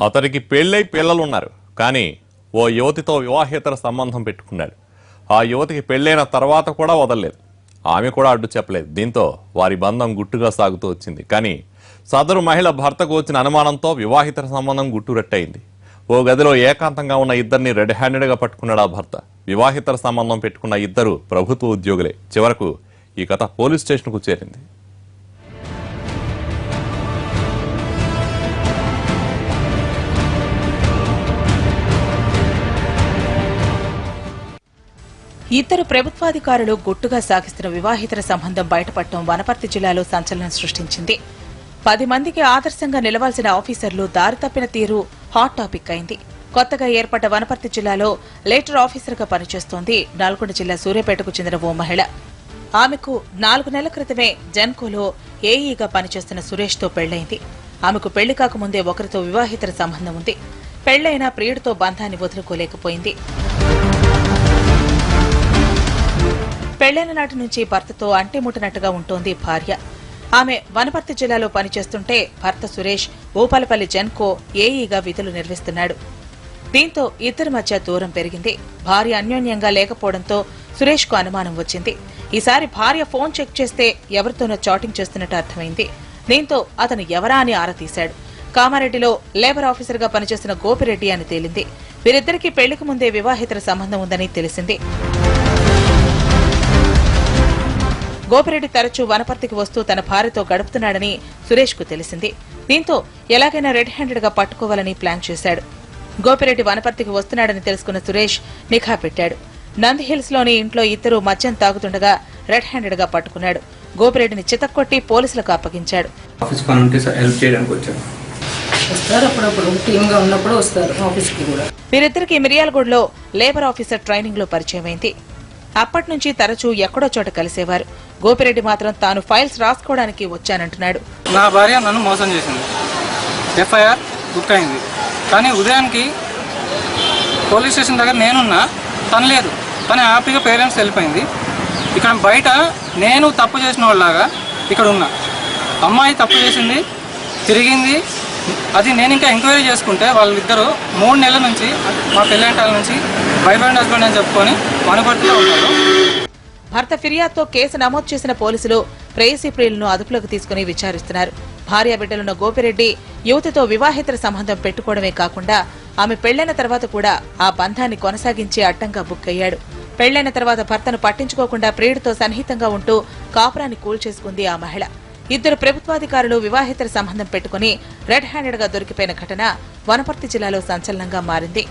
అతనికి పెళ్ళై పిల్లలున్నారు. కానీ ఓ యువతితో వివాహేతర సంబంధం పెట్టుకున్నాడు. ఆ యువతికి పెళ్ళైన తర్వాత కూడా వదలలేదు. ఆమె కూడా అడ్డు చెప్పలేదు. దీంతో వారి బంధం గుట్టుగా సాగుతూ వచ్చింది. కానీ సదరు మహిళ భర్తకు వచ్చిన అనుమానంతో వివాహితర సంబంధం గుట్టురట్టయింది. ఓ గదిలో ఏకాంతంగా ఉన్న ఇద్దరిని రెడ్ హ్యాండెడ్గా పట్టుకున్నాడు ఆ భర్త. వివాహితర సంబంధం పెట్టుకున్న ఇద్దరు ప్రభుత్వ ఉద్యోగులే. చివరకు ఈ కథ పోలీస్ స్టేషన్కు చేరింది. ఇద్దరు ప్రభుత్వాధికారులు గుట్టుగా సాగిస్తున్న వివాహితర సంబంధం బయటపడటం వనపర్తి జిల్లాలో సంచలనం సృష్టించింది. పది మందికి ఆదర్శంగా నిలవాల్సిన ఆఫీసర్లు దారి తప్పిన తీరు హాట్ టాపిక్ అయింది. కొత్తగా ఏర్పడ్డ వనపర్తి జిల్లాలో లేటర్ ఆఫీసర్గా పనిచేస్తోంది నల్గొండ జిల్లా సూర్యాపేటకు చెందిన ఓ మహిళ. ఆమెకు నాలుగు నెలల క్రితమే జెన్కోలో ఏఈగా పనిచేస్తున్న సురేష్తో పెళ్ళైంది ఆమెకు పెళ్ళి కాకముందే ఒకరితో వివాహితర సంబంధం ఉంది. పెళ్ళైన ప్రియుడితో బంధాన్ని వదులుకోలేకపోయింది. పెళ్ళైన నాటి నుంచి భర్తతో అంటిముట్టనట్టుగా ఉంటోంది భార్య. ఆమె వనపర్తి జిల్లాలో పనిచేస్తుంటే భర్త సురేష్ భూపాలపల్లి జన్కో ఏఈగా విధులు నిర్వహిస్తున్నాడు. దీంతో ఇద్దరి మధ్య దూరం పెరిగింది. భార్య అన్యోన్యంగా లేకపోవడంతో సురేష్కు అనుమానం వచ్చింది. ఈసారి భార్య ఫోన్ చెక్ చేస్తే ఎవరితోనో చాటింగ్ చేస్తున్నట్టు అర్థమైంది. దీంతో అతను ఎవరా అని ఆరా తీశాడు. కామారెడ్డిలో లేబర్ ఆఫీసర్గా పనిచేస్తున్న గోపిరెడ్డి అని తేలింది. వీరిద్దరికీ పెళ్ళికి ముందే వివాహితర సంబంధం ఉందని తెలిసింది. గోపిరెడ్డి తరచూ వనపర్తికి వస్తూ తన భార్యతో గడుపుతున్నాడని సురేష్కు తెలిసింది. దీంతో ఎలాగైనా రెడ్ హ్యాండెడ్గా పట్టుకోవాలని ప్లాన్ చేశాడు. గోపిరెడ్డి వనపర్తికి వస్తున్నాడని తెలుసుకున్న సురేష్ నిఘా పెట్టాడు. నంది హిల్స్లోని ఇంట్లో ఇద్దరు మద్యం తాగుతుండగా రెడ్ హ్యాండెడ్గా పట్టుకున్నాడు. గోపిరెడ్డిని చితక్కొట్టి పోలీసులకు అప్పగించాడు. ఆఫీస్ పని ఉంటే హెల్ప్ చేయడానికి వచ్చాను. వస్తారు అప్పుడప్పుడు టీమ్గా ఉన్నప్పుడు వస్తారు ఆఫీస్కి కూడా. వీరిద్దరికి మిరియాలగూడలో లేబర్ ఆఫీసర్ ట్రైనింగ్లో పరిచయం అప్పటినుంచి తరచూ ఎక్కడో చోట కలిసేవారు. గోపిరెడ్డి మాత్రం తాను ఫైల్స్ రాసుకోవడానికి వచ్చానంటున్నాడు. నా భార్య నన్ను మోసం చేసింది. ఎఫ్ఐఆర్ బుక్ అయింది కానీ ఉదయానికి పోలీస్ స్టేషన్ దగ్గర నేనున్నా తను లేదు. తను హ్యాపీగా పేరెంట్స్ వెళ్ళిపోయింది. ఇక్కడ బయట నేను తప్పు చేసిన వాళ్ళలాగా ఇక్కడ ఉన్నా అమ్మాయి తప్పు చేసింది తిరిగింది అది నేను ఇంకా ఎంక్వైరీ చేసుకుంటే వాళ్ళిద్దరు మూడు నెలల నుంచి మా పెళ్ళంటాల నుంచి వైఫ్ అండ్ హస్బెండ్ అని చెప్పుకొని వనపర్తిలో ఉన్నారు. భర్త ఫిర్యాదుతో కేసు నమోదు చేసిన పోలీసులు ప్రేయసీ ప్రియులను అదుపులోకి తీసుకుని విచారిస్తున్నారు. భార్య బిడ్డలున్న గోపిరెడ్డి యువతితో వివాహేతర సంబంధం పెట్టుకోవడమే కాకుండా ఆమె పెళ్ళైన తర్వాత కూడా ఆ బంధాన్ని కొనసాగించే అడ్డంగా బుక్ అయ్యాడు. పెళ్ళైన తర్వాత భర్తను పట్టించుకోకుండా ప్రియుడితో సన్నిహితంగా ఉంటూ కాపురాన్ని కూల్చేసుకుంది ఆ మహిళ. ఇద్దరు ప్రభుత్వాధికారులు వివాహేతర సంబంధం పెట్టుకుని రెడ్ హ్యాండెడ్గా దొరికిపోయిన ఘటన వనపర్తి జిల్లాలో సంచలనంగా మారింది.